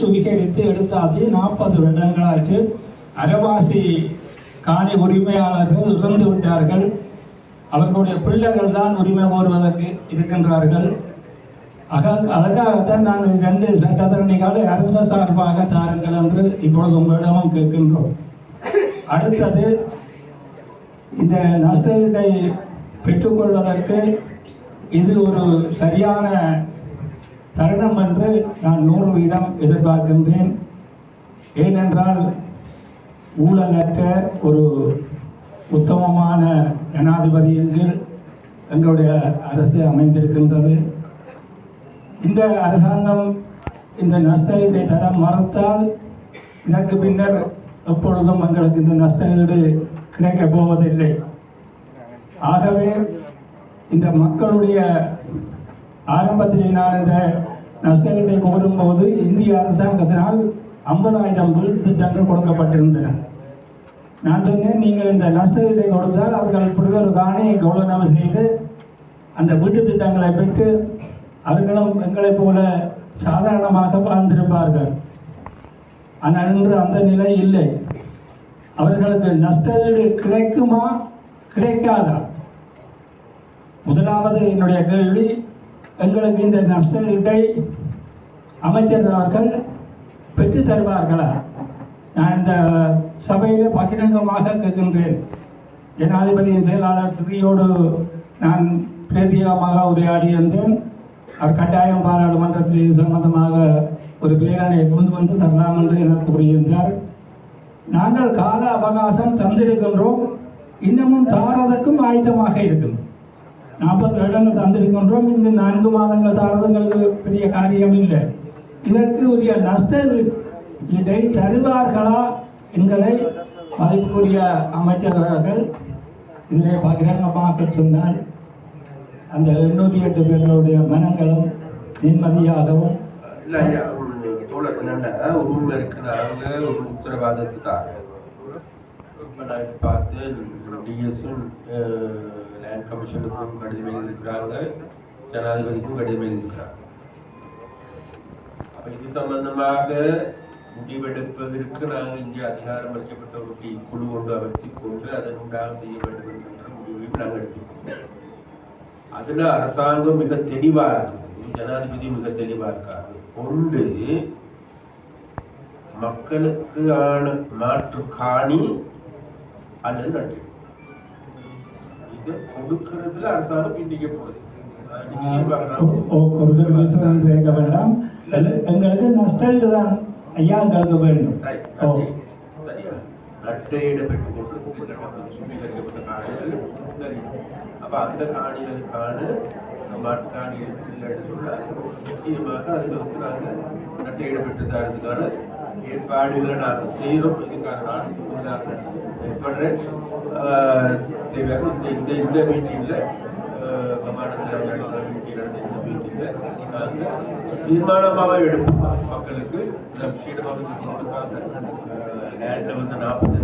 சுவீகரித்து எடுத்தாச்சு நாற்பது வருடங்களாச்சு. அரவாசி காணி உரிமையாளர்கள் இறந்து விட்டார்கள். அவர்களுடைய பிள்ளைகள் தான் உரிமை கோருவதற்கு இருக்கின்றார்கள். அக அதற்காகத்தான் நாங்கள் ரெண்டு சட்டத்தரணிகளை அரச சார்பாக தாருங்கள் என்று இப்பொழுது உங்களிடமும் கேட்கின்றோம். அடுத்தது இந்த நஷ்டத்தை பெற்றுக்கொள்வதற்கு இது ஒரு சரியான நான் நூறு எதிர்பார்க்கின்றேன். ஏனென்றால் ஊழலற்ற ஒரு உத்தமமான ஜனாதிபதி என்று எங்களுடைய அரசு அமைந்திருக்கின்றது. இந்த அரசாங்கம் இந்த நஷ்டத்தை தர மறுத்தால் இதற்கு பின்னர் எப்பொழுதும் எங்களுக்கு இந்த நஷ்டஈடு கிடைக்கப் போவதில்லை. ஆகவே இந்த மக்களுடைய ஆரம்பத்தில் நான் இந்த நஷ்டஈட்டை கோரும்போது இந்திய அரசாங்கத்தினால் ஐம்பதாயிரம் வீடு திட்டங்கள் கொடுக்கப்பட்டிருந்தன. நான் சொன்னேன் நீங்கள் இந்த நஷ்டத்தை கொடுத்தால் அவர்கள் புரிதல் காணி கௌரவம் செய்து அந்த வீட்டு திட்டங்களை பெற்று அவர்களும் எங்களைப் போல சாதாரணமாக வாழ்ந்திருப்பார்கள். ஆனால் இன்று அந்த நிலை இல்லை. அவர்களுக்கு நஷ்டஈடு கிடைக்குமா கிடைக்காதா? முதலாவது என்னுடைய கேள்வி எங்களுக்கு இந்த நஷ்டஈட்டை அமைச்சர் அவர்கள் பெற்று தருவார்களா? நான் இந்த சபையில் பகிரங்கமாக கேட்கின்றேன். ஜனாதிபதியின் செயலாளர் திரியோடு நான் பிரத்யேகமாக உரையாடி இருந்தேன் அவர் கட்டாயம் பாராளுமன்றத்தில் இது சம்பந்தமாக ஒரு பேரனை கொண்டு வந்து தரலாம் என்று எனக்கு கூறியிருந்தார் நாங்கள் கால அவகாசம் தந்திருக்கின்றோம். இன்னமும் தாரதற்கும் ஆயத்தமாக இருக்கும். நாற்பது வருடங்கள் தந்திருக்கின்றோம். இந்த நான்கு மாதங்கள் தாரதங்களுக்கு பெரிய காரியம் இல்லை இதற்கு உரிய நஷ்ட தருவார்களா என்பதை மதிப்புக்குரிய அமைச்சர் அவர்கள் இதிலே பகிரங்கமாக சொன்னால் அந்த எண்ணூற்றி எட்டு பேர்களுடைய மனங்களும் நிம்மதியாகவும் இல்லை ஐயா தோழர் என்னன்னா ஊரில் இருக்கிறாங்க ஒரு உத்தரவாதத்தை தாரோம் நான் பார்த்து டிஎஸும் லேண்ட் கமிஷனுக்கும் கடிதம் எழுதியிருக்கிறாங்க ஜனாதிபதிக்கும் கடிதம் எழுதியிருக்கிறாங்க. அப்ப இது சம்பந்தமாக முடிவெடுப்பதற்கு நாங்கள் இங்கே அதிகாரம் அளிக்கப்பட்ட ஒரு டி- குழு ஒன்று அமைத்துக் கொண்டு அதன் உண்டாக செய்ய வேண்டும் என்கின்ற முடிவையும் நாங்கள் எடுத்துக்கொண்டோம். அதுல அரசாங்கம் மிக தெளிவா இருக்கு ஜனாதிபதி மிக தெளிவா இருக்காரு. ஒன்று மக்களுக்கு ஆன மாற்று காணி அல்லது நட்டு இது கொடுக்கறதுல அரசாங்கம் பின்னிக்க போகுது நிச்சயமாக நஷ்டம் தான் ஐயா எங்களுக்கு வேண்டும்? நட்டையிட பெற்றுக்கொண்டு சுத்திகரிக்கப்பட்ட சுத்திகரிக்கப்பட்ட காணிகள் சரி அப்ப அந்த காணிகளுக்கான மாட்டுக்காணிகள் இல்லைன்னு சொன்னா நிச்சயமாக அதுகளுக்கு நாங்க நட்டையிட பெற்று தரதுக்கான ஏற்பாடுகளை நாங்கள் செய்கிறோம் நான் செயல்படுறேன் இந்த இந்த விமானத்தில் மீட்டிங் நாங்கள் தீர்மானமாக எடுப்போம் மக்களுக்கு இந்த விஷயமாக கொடுக்காங்க லேண்டில் வந்து நாற்பத்தி